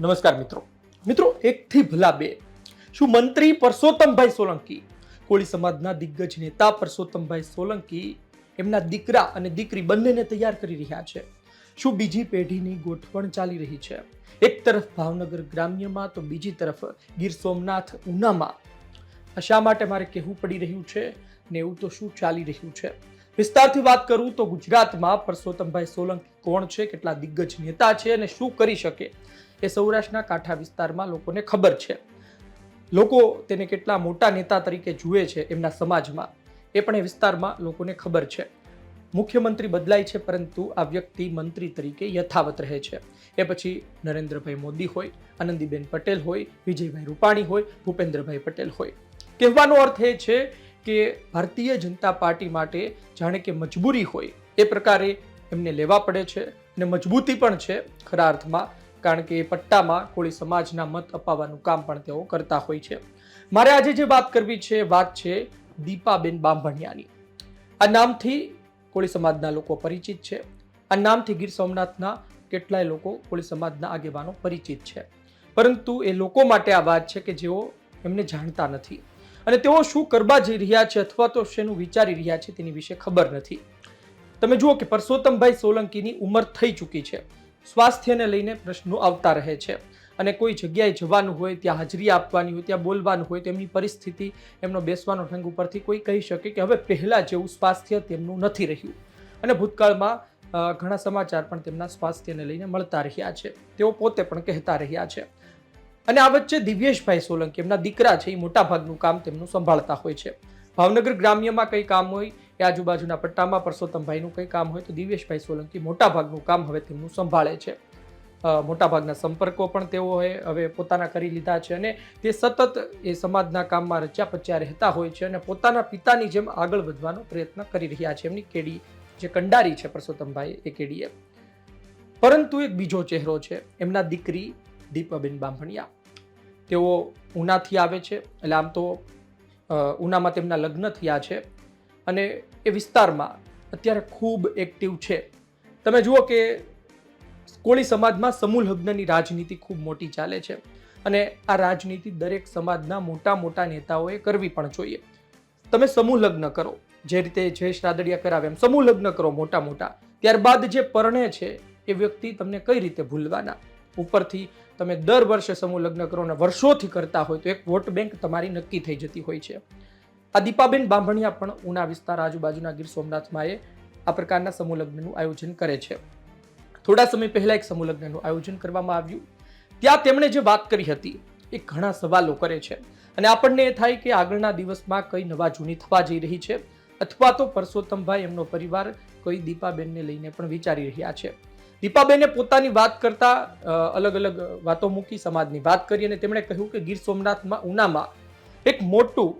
નમસ્કાર મિત્રો. મિત્રો, એકથી ભલા બે. શું મંત્રી પરસોત્તમભાઈ સોલંકી, કોળી સમાજના દિગ્ગજ નેતા પરસોત્તમભાઈ સોલંકી, એમના દીકરા અને દીકરી બંનેને તૈયાર કરી રહ્યા છે? શું બીજી પેઢીની ગોઠવણ ચાલી રહી છે? એક તરફ ભાવનગર ગ્રામ્યમાં તો બીજી તરફ ગીર સોમનાથ ઉનામાં. શા માટે મારે કહેવું પડી રહ્યું છે ને એવું તો શું ચાલી રહ્યું છે? વિસ્તારથી વાત કરું તો ગુજરાતમાં પરસોત્તમભાઈ સોલંકી કોણ છે, કેટલા દિગ્ગજ નેતા છે અને શું કરી શકે? એ સૌરાષ્ટ્રના કાંઠા વિસ્તારમાં લોકોને ખબર છે. લોકો તેને કેટલા મોટા નેતા તરીકે જુએ છે એમના સમાજમાં, એ પણ એ વિસ્તારમાં લોકોને ખબર છે. મુખ્યમંત્રી બદલાય છે પરંતુ આ વ્યક્તિ મંત્રી તરીકે યથાવત રહે છે. એ પછી નરેન્દ્રભાઈ મોદી હોય, આનંદીબેન પટેલ હોય, વિજયભાઈ રૂપાણી હોય, ભૂપેન્દ્રભાઈ પટેલ હોય. કહેવાનો અર્થ એ છે કે ભારતીય જનતા પાર્ટી માટે જાણે કે મજબૂરી હોય, એ પ્રકારે એમને લેવા પડે છે અને મજબૂતી પણ છે. ખરા અર્થમાં કારણ કે પટ્ટામાં કોળી સમાજના મત અપાવવાનું કામ પણ તેઓ કરતા હોય છે. મારે આજે જે વાત કરવી છે વાત છે દીપાબેન બાંભણિયાની. આ નામથી કોળી સમાજના લોકો પરિચિત છે. આ નામથી ગીર સોમનાથના કેટલાય લોકો કોળી સમાજના આગેવાનો પરિચિત છે. પરંતુ એ લોકો માટે આ વાત છે કે જેઓ એમને જાણતા નથી. અને તેઓ શું કરવા જઈ રહ્યા છે અથવા તો શેનું વિચારી રહ્યા છે તેની વિશે ખબર નથી. તમે જુઓ કે પરસોત્તમભાઈ સોલંકીની ઉંમર થઈ ચૂકી છે. સ્વાસ્થ્યને લઈને પ્રશ્નો આવતા રહે છે. અને કોઈ જગ્યાએ જવાનું હોય, ત્યાં હાજરી આપવાની હોય, ત્યાં બોલવાનું હોય, તેમની પરિસ્થિતિ, એમનો બેસવાનો ઢંગ ઉપરથી કોઈ કહી શકે કે હવે પહેલાં જેવું સ્વાસ્થ્ય તેમનું નથી રહ્યું. અને ભૂતકાળમાં ઘણા સમાચાર પણ તેમના સ્વાસ્થ્યને લઈને મળતા રહ્યા છે. તેઓ પોતે પણ કહેતા રહ્યા છે. અને આ વચ્ચે દિવ્યેશભાઈ સોલંકી, એમના દીકરા છે, એ મોટાભાગનું કામ તેમનું સંભાળતા હોય છે. ભાવનગર ગ્રામ્યમાં કંઈ કામ હોય એ આજુબાજુના પટ્ટામાં પરસોત્તમભાઈનું કંઈ કામ હોય તો દિવ્યેશભાઈ સોલંકી મોટાભાગનું કામ હવે તેમનું સંભાળે છે. મોટાભાગના સંપર્કો પણ તેઓએ હવે પોતાના કરી લીધા છે અને તે સતત એ સમાજના કામમાં રચ્યા પચ્યા રહેતા હોય છે અને પોતાના પિતાની જેમ આગળ વધવાનો પ્રયત્ન કરી રહ્યા છે. એમની કેડી જે કંડારી છે પરસોત્તમભાઈ, એ કેડીએ પરંતુ એક બીજો ચહેરો છે, એમના દીકરી દીપાબેન બાંભણિયા. તેઓ ઉનાથી આવે છે, એટલે આમ તો ઉનામાં તેમના લગ્ન થયા છે અને એ વિસ્તારમાં અત્યારે ખૂબ એક્ટિવ છે. તમે જુઓ કે કોળી સમાજમાં સમૂહ લગ્નની રાજનીતિ ખૂબ મોટી ચાલે છે અને આ રાજનીતિ દરેક સમાજના મોટા મોટા નેતાઓએ કરવી પણ જોઈએ. તમે સમૂહ લગ્ન કરો, જે રીતે જયેશ રાદડિયા કરાવે એમ સમૂહ લગ્ન કરો મોટા મોટા. ત્યારબાદ જે પરણે છે એ વ્યક્તિ તમને કઈ રીતે ભૂલવાના? ઉપરથી તમે દર વર્ષે સમૂહ લગ્ન કરો અને વર્ષોથી કરતા હોય તો એક વોટ બેંક તમારી નક્કી થઈ જતી હોય છે. આ દીપાબેન બાંભણિયા પણ ઉના વિસ્તાર આજુબાજુના ગીર સોમનાથમાં એ આ પ્રકારના સમૂહ લગ્નનું આયોજન કરે છે. થોડા સમય પહેલા એક સમૂહ લગ્નનું આયોજન કરવામાં આવ્યું. ત્યાં તેમણે જે વાત કરી હતી એ ઘણા સવાલો કરે છે અને આપણને એ થાય કે આગળના દિવસમાં કઈ નવા જૂની થવા જઈ રહી છે અથવા તો પરસોત્તમભાઈ એમનો પરિવાર કોઈ દીપાબેનને લઈને પણ વિચારી રહ્યા છે. દીપાબેને પોતાની વાત કરતા અલગ અલગ વાતો મૂકી સમાજની વાત કરી અને તેમણે કહ્યું કે ગીર સોમનાથમાં, ઉનામાં એક મોટું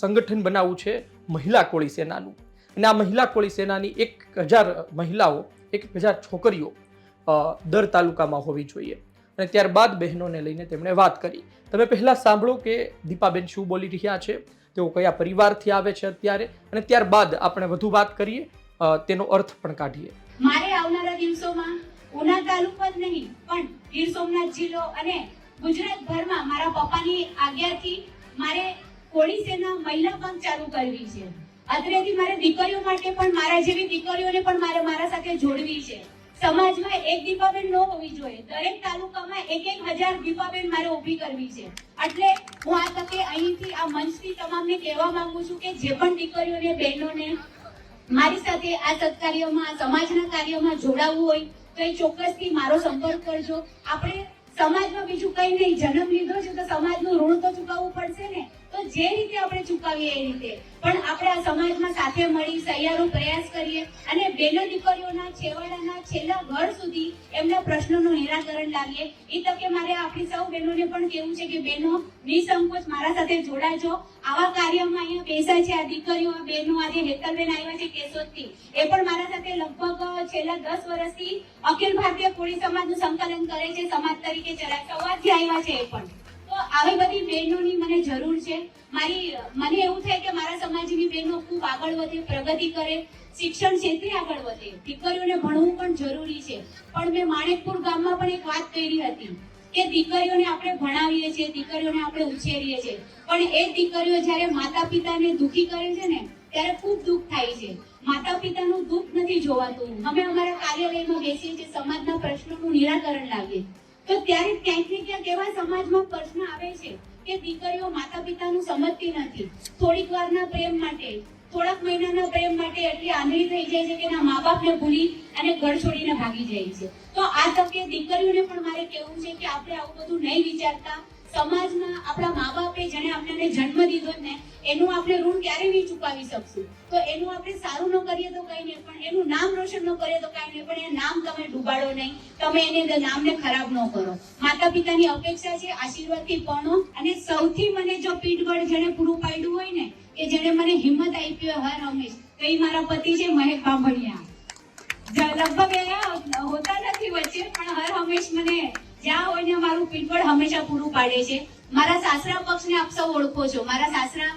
સંગઠન બનાવવું છે મહિલા કોળી સેનાનું. અને આ મહિલા કોળી સેનાની એક હજાર મહિલાઓ, એક હજાર છોકરીઓ દર તાલુકામાં હોવી જોઈએ. અને ત્યારબાદ બહેનોને લઈને તેમણે વાત કરી. તમે પહેલાં સાંભળો કે દીપાબેન શું બોલી રહ્યા છે, તેઓ કયા પરિવારથી આવે છે અત્યારે, અને ત્યારબાદ આપણે વધુ વાત કરીએ તેનો અર્થ પણ કાઢીએ. મારે આવનારા દિવસોમાં ઉના તાલુકો જ નહીં, પણ ગીર સોમનાથ જિલ્લો અને ગુજરાતભરમાં મારા પપ્પાની આજ્ઞાથી મારે કોળી સેના મહિલા પંખ ચાલુ કરવી છે. અત્રેથી મારે દીકરીઓ માટે પણ મારા જેવી દીકરીઓને પણ મારે મારા સાથે જોડવી છે. સમાજમાં એક દીપાબેન ન હોવી જોઈએ. દરેક તાલુકામાં એક એક હજાર દીપાબેન મારે ઊભી કરવી છે. એટલે હું આ તકે અહીંથી, આ મંચથી તમામને કહેવા માંગુ છું કે જે પણ દીકરીઓને, બહેનોને મારી સાથે આ સત્કાર્યમાં સમાજના કાર્યમાં જોડાવવું હોય તો એ ચોક્કસથી મારો સંપર્ક કરજો. આપણે સમાજમાં બીજું કઈ નહીં. જન્મ લીધો છે તો સમાજનું ઋણ તો ચૂકવવું પડશે ને? તો જે રીતે આપણે ચૂકવીએ એ રીતે. પણ આપણે આ સમાજમાં સાથે મળી સહિયારો પ્રયાસ કરીએ અને બેનો દીકરીઓના છેવાડાના છેલ્લા ઘર સુધી એમના પ્રશ્નોનું નિરાકરણ લાવીએ. એ તકે મારે આપણી સૌ બહેનોને પણ કહેવું છે કે, બહેનો, નિસંકોચ મારા સાથે જોડાજો. આવા કાર્યમાં અહીંયા બેસા છે આ દીકરીઓ બહેનો. આજે હેતલબેન આવ્યા છે કેશોદથી. એ પણ મારા સાથે લગભગ છેલ્લા દસ વર્ષથી અખિલ ભારતીય કોળી સમાજનું સંકલન કરે છે. સમાજ તરીકે ચલાવે સવારથી આવ્યા છે એ પણ. આવી બધી બહેનોની મને જરૂર છે. મારી, મને એવું થાય કે મારા સમાજની બહેનો ખૂબ આગળ વધે, પ્રગતિ કરે, શિક્ષણ ક્ષેત્રે આગળ વધે. દીકરીઓને ભણવું પણ જરૂરી છે. પણ મેં માણેકપુર ગામમાં પણ એક વાત કરી હતી કે દીકરીઓને આપણે ભણાવીએ છીએ, દીકરીઓને આપણે ઉછેરીએ છીએ. પણ એ દીકરીઓ જ્યારે માતા પિતાને દુખી કરે છે ને, ત્યારે ખૂબ દુઃખ થાય છે. માતા પિતાનું દુઃખ નથી જોવાતું. અમે અમારા કાર્યાલયમાં બેસીએ છીએ, સમાજના પ્રશ્નોનું નિરાકરણ લાવીએ. તો ત્યારે ક્યાંક ને ક્યાંક એવા સમાજમાં પ્રશ્ન આવે છે કે દીકરીઓ માતા પિતાનું સમજતી નથી. થોડીક વારના પ્રેમ માટે, થોડાક મહિનાના પ્રેમ માટે એટલી આંધળી થઈ જાય છે કે એના મા બાપને ભૂલી અને ઘર છોડીને ભાગી જાય છે. તો આ તકે દીકરીઓને પણ મારે કહેવું છે કે આપણે આવું બધું નહીં વિચારતા. સમાજમાં આપણા મા બાપે જેને આપણને જન્મ દીધો ને, એનું આપણે ઋણ ક્યારે નહીં ચૂકવી શકશું? તો એનું આપણે સારું ન કરીએ તો કઈ નહીં, પણ એનું નામ રોશન ન કરીએ તો કઈ નહીં, પણ એ નામ તમે ડૂબાડો નહીં. તમે એને નામને ખરાબ ન કરો. માતા પિતાની અપેક્ષા છે આશીર્વાદથી પણો અને સૌથી મને જો પીઠબળ જેને પૂરું પાડ્યું હોય ને, કે જેને મને હિંમત આપી હોય હર હંમેશ, તો એ મારા પતિ છે મહેક બાંભણિયા. લગભગ એ હોતા નથી વચ્ચે, પણ હર હંમેશ મને જ્યાં હોય મારું પીઠબળ હંમેશા પૂરું પાડે છે. મારા સાસરા પક્ષને આપ સૌ ઓળખો છો. મારા સાસરા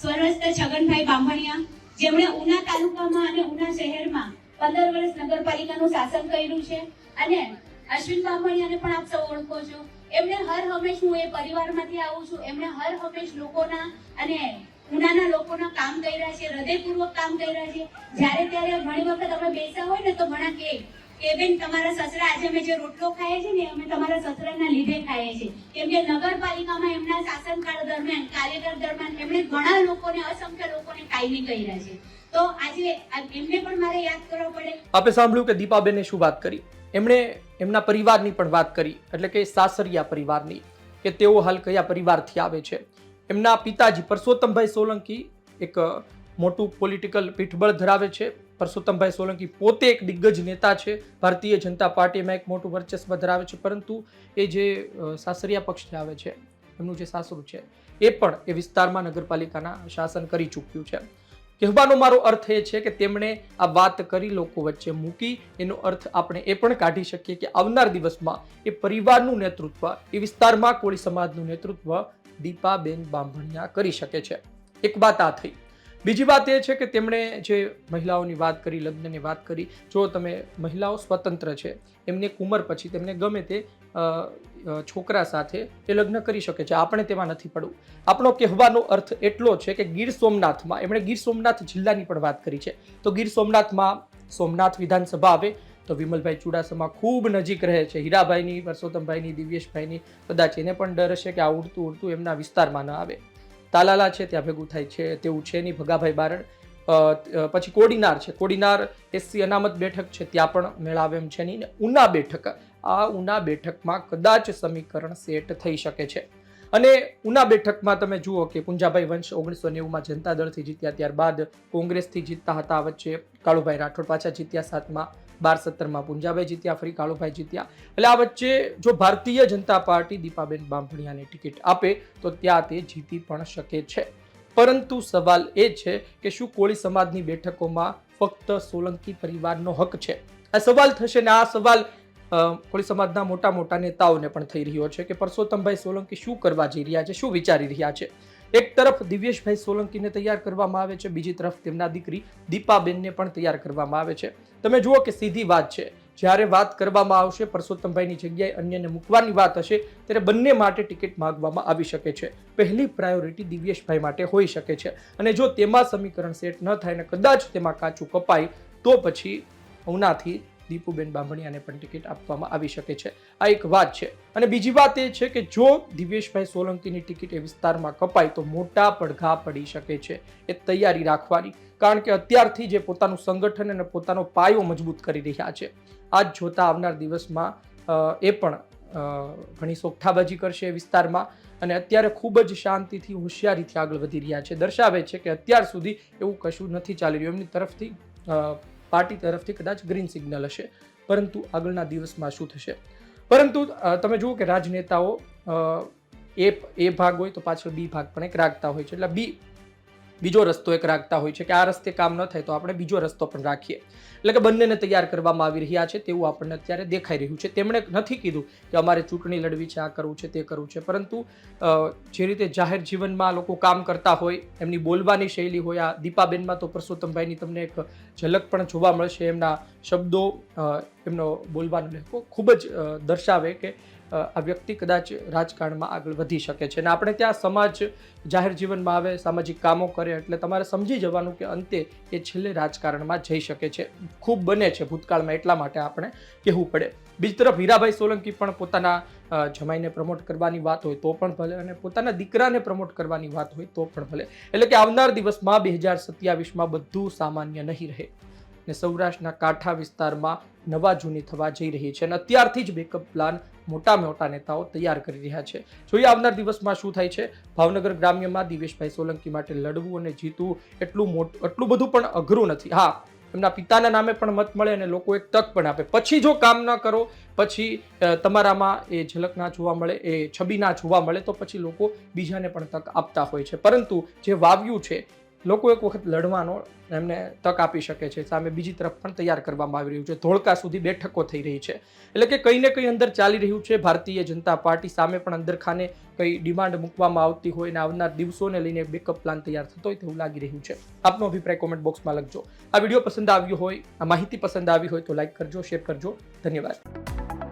સ્વર્ગસ્થ છગનભાઈ બામણિયા, જેમણે ઉના તાલુકામાં અને ઉના શહેરમાં પંદર વર્ષ નગરપાલિકાનું શાસન કર્યું છે. અને અશ્વિન બાંભણિયાને પણ આપ સૌ ઓળખો છો. એમણે હર હંમેશ હું એ પરિવારમાંથી આવું છું. એમણે હર હંમેશ લોકોના અને ઉનાના લોકોના કામ કર્યા છે, હૃદયપૂર્વક કામ કર્યા છે. જ્યારે ત્યારે ઘણી વખત અમે બેસા હોય ને તો ઘણા કે કે બેન, તમારા સસરા આજે અમે જે રોટલો ખાઈએ છીએ ને, અમે તમારા સસરાના લીધે ખાઈએ છીએ. કેમ કે નગરપાલિકામાં એમના શાસનકાળ દરમિયાન, કાર્યકાળ દરમિયાન એમણે ઘણા લોકોને, અસંખ્ય લોકોને કાયમી કર્યા છે. તો આજે એમને પણ મારે યાદ કરવો પડે. આપે સાંભળ્યું કે દીપાબેને શું વાત કરી? એમણે એમના પરિવારની પણ વાત કરી, એટલે કે સાસરિયા પરિવારની, કે તેઓ હાલ કયા પરિવારથી આવે છે. એમના પિતાજી પરસોત્તમભાઈ સોલંકી એક મોટું પોલિટિકલ પીઠબળ ધરાવે છે. પરસોત્તમભાઈ સોલંકી પોતે એક દિગ્ગજ નેતા છે. ભારતીય જનતા પાર્ટીમાં એક મોટું વર્ચસ્વ ધરાવે છે, પરંતુ એ જે સાસરિયા પક્ષથી આવે છે, એમનું જે સાસરું છે, એ પણ એ વિસ્તારમાં નગરપાલિકાના શાસન કરી ચૂક્યું છે. કહેવાનો મારો અર્થ એ છે કે તેમણે આ વાત કરી લોકો વચ્ચે મૂકી. એનો અર્થ આપણે એ પણ કાઢી શકીએ કે આવનાર દિવસમાં એ પરિવારનું નેતૃત્વ, એ વિસ્તારમાં કોળી સમાજનું નેતૃત્વ દીપાબેન બાંભણિયા કરી શકે છે. એક વાત આ થઈ. બીજી વાત એ છે કે તેમણે જે મહિલાઓની વાત કરી, લગ્નની વાત કરી, જો તમે મહિલાઓ સ્વતંત્ર છે, એમની એક ઉંમર પછી તેમને ગમે તે છોકરા સાથે એ લગ્ન કરી શકે છે. આપણે તેમાં નથી પડવું. આપણો કહેવાનો અર્થ એટલો છે કે ગીર સોમનાથમાં, એમણે ગીર સોમનાથ જિલ્લાની પણ વાત કરી છે. તો ગીર સોમનાથમાં સોમનાથ વિધાનસભા આવે, તો વિમલભાઈ ચુડાસમા ખૂબ નજીક રહે છે. હીરાભાઈની, પરસોત્તમભાઈની, દિવ્યેશભાઈની, કદાચ એને પણ ડર હશે કે આ ઉડતું ઉડતું એમના વિસ્તારમાં ન આવે. તાલાલા છે ત્યાં ભેગું થાય છે તેવું છે નહીં ભગાભાઈ અ, પછી કોડીનાર છે કોડીનાર એસસી અનામત બેઠક છે ત્યાં પણ મેળાવ એમ છે નહીં ઉના બેઠક. આ ઉના બેઠકમાં કદાચ સમીકરણ સેટ થઈ શકે છે. અને ઉના બેઠકમાં તમે જુઓ કે પુંજાભાઈ વંશ ઓગણીસો નેવુંમાં જનતા દળથી જીત્યા ત્યારબાદ કોંગ્રેસથી જીતતા હતા વચ્ચે કાળુભાઈ રાઠોડ પાછા જીત્યા સાતમાં. બાર સત્તરમાં પુંજાભાઈ જીત્યા ફરી કાળુભાઈ જીત્યા. એટલે આ વચ્ચે જો ભારતીય જનતા પાર્ટી દીપાબેન બાંભણિયાને ટિકિટ આપે, તો ત્યાં તે જીતી પણ શકે છે. પરંતુ સવાલ એ છે કે શું કોળી સમાજની બેઠકોમાં ફક્ત સોલંકી પરિવારનો હક છે? આ સવાલ થશે ને આ સવાલ કોળી સમાજના મોટા મોટા નેતાઓને પણ થઈ રહ્યો છે કે પરસોત્તમભાઈ સોલંકી શું કરવા જઈ રહ્યા છે, શું વિચારી રહ્યા છે? એક તરફ દિવ્યેશભાઈ સોલંકીને તૈયાર કરવામાં આવે છે, બીજી તરફ તેમના દીકરી દીપાબેનને પણ તૈયાર કરવામાં આવે છે. તમે જુઓ કે સીધી વાત છે. જ્યારે વાત કરવામાં આવશે, પરસોત્તમભાઈની જગ્યાએ અન્યને મૂકવાની વાત હશે, ત્યારે બંને માટે ટિકિટ માંગવામાં આવી શકે છે. પહેલી પ્રાયોરિટી દિવ્યેશભાઈ માટે હોઈ શકે છે. અને જો તેમાં સમીકરણ સેટ ન થાય અને કદાચ તેમાં કાચું કપાય, તો પછી ઉનાથી દીપુબેન બાંભણિયાને પણ ટિકિટ આપવામાં આવી શકે છે. આ એક વાત છે. અને બીજી વાત એ છે કે જો દિવ્યેશભાઈ સોલંકીની ટિકિટ એ વિસ્તારમાં કપાય તો મોટા પડઘા પડી શકે છે. એ તૈયારી રાખવાની. કારણ કે અત્યારથી જે પોતાનું સંગઠન અને પોતાનો પાયો મજબૂત કરી રહ્યા છે. આજ જોતા આવનાર દિવસમાં એ પણ ઘણી સોગઠાબાજી કરશે એ વિસ્તારમાં. અને અત્યારે ખૂબ જ શાંતિથી, હોશિયારીથી આગળ વધી રહ્યા છે. દર્શાવે છે કે અત્યાર સુધી એવું કશું નથી ચાલી રહ્યું. એમની તરફથી પાર્ટી તરફથી કદાચ ગ્રીન સિગ્નલ હશે. પરંતુ આગળના દિવસમાં શું થશે? પરંતુ તમે જુઓ કે રાજનેતાઓ એ એ ભાગ હોય તો પાછળ બી ભાગ પણ એક રાખતા હોય છે. એટલે બી બીજો રસ્તો એક રાખતા હોય છે કે આ રસ્તે કામ ન થાય તો આપણે બીજો રસ્તો પણ રાખીએ. એટલે કે બંનેને તૈયાર કરવામાં આવી રહ્યા છે તેવું આપણને અત્યારે દેખાઈ રહ્યું છે. તેમણે નથી કીધું કે અમારે ચૂંટણી લડવી છે, આ કરવું છે, તે કરવું છે. પરંતુ જે રીતે જાહેર જીવનમાં લોકો કામ કરતા હોય, એમની બોલવાની શૈલી હોય, આ દીપાબેનમાં તો પરસોત્તમભાઈની તમને એક ઝલક પણ જોવા મળશે. એમના શબ્દો એમનો બોલવાનો લહેકો ખૂબ જ દર્શાવે કે આ વ્યક્તિ કદાચ રાજકારણમાં આગળ વધી શકે છે. અને આપણે ત્યાં સમાજ જાહેર જીવનમાં આવે, સામાજિક કામો કરે, એટલે તમારે સમજી જવાનું કે અંતે એ છેલ્લે રાજકારણમાં જઈ શકે છે. ખૂબ બને છે ભૂતકાળમાં એટલા માટે આપણે કહેવું પડે. બીજી તરફ હીરાભાઈ સોલંકી પણ પોતાના જમાઈને પ્રમોટ કરવાની વાત હોય તો પણ ભલે અને પોતાના દીકરાને પ્રમોટ કરવાની વાત હોય તો પણ ભલે. એટલે કે આવનાર દિવસમાં બે હજાર સત્યાવીસમાં બધું સામાન્ય નહીં રહે. ને સૌરાષ્ટ્રના કાંઠા વિસ્તારમાં નવા જૂની થવા જઈ રહી છે અને અત્યારથી જ બેકઅપ પ્લાન મોટા મોટા નેતાઓ તૈયાર કરી રહ્યા છે. જોઈએ આવનાર દિવસમાં શું થાય છે? ભાવનગર ગ્રામ્યમાં દિવેશભાઈ સોલંકી માટે લડવું અને જીતવું એટલું મોટું, એટલું બધું પણ અઘરું નથી. હા, એમના પિતાના નામે પણ મત મળે અને લોકો એક તક પણ આપે. પછી જો કામ ન કરો, પછી તમારામાં એ ઝલક ના જોવા મળે, એ છબી ના જોવા મળે, તો પછી લોકો બીજાને પણ તક આપતા હોય છે. પરંતુ જે વાવ્યું છે લોકો એક વખત લડવાનો એમને તક આપી શકે છે. સામે બીજી તરફ પણ તૈયાર કરવામાં આવી રહ્યું છે. ધોળકા સુધી બેઠકો થઈ રહી છે. એટલે કે કંઈ ને કંઈ અંદર ચાલી રહ્યું છે. ભારતીય જનતા પાર્ટી સામે પણ અંદર ખાને કંઈ ડિમાન્ડ મૂકવામાં આવતી હોય અને આવનાર દિવસોને લઈને બેકઅપ પ્લાન તૈયાર થતો હોય તેવું લાગી રહ્યું છે. આપનો અભિપ્રાય કોમેન્ટ બોક્સમાં લખજો. આ વીડિયો પસંદ આવ્યો હોય, આ માહિતી પસંદ આવી હોય તો લાઈક કરજો શેર કરજો. ધન્યવાદ.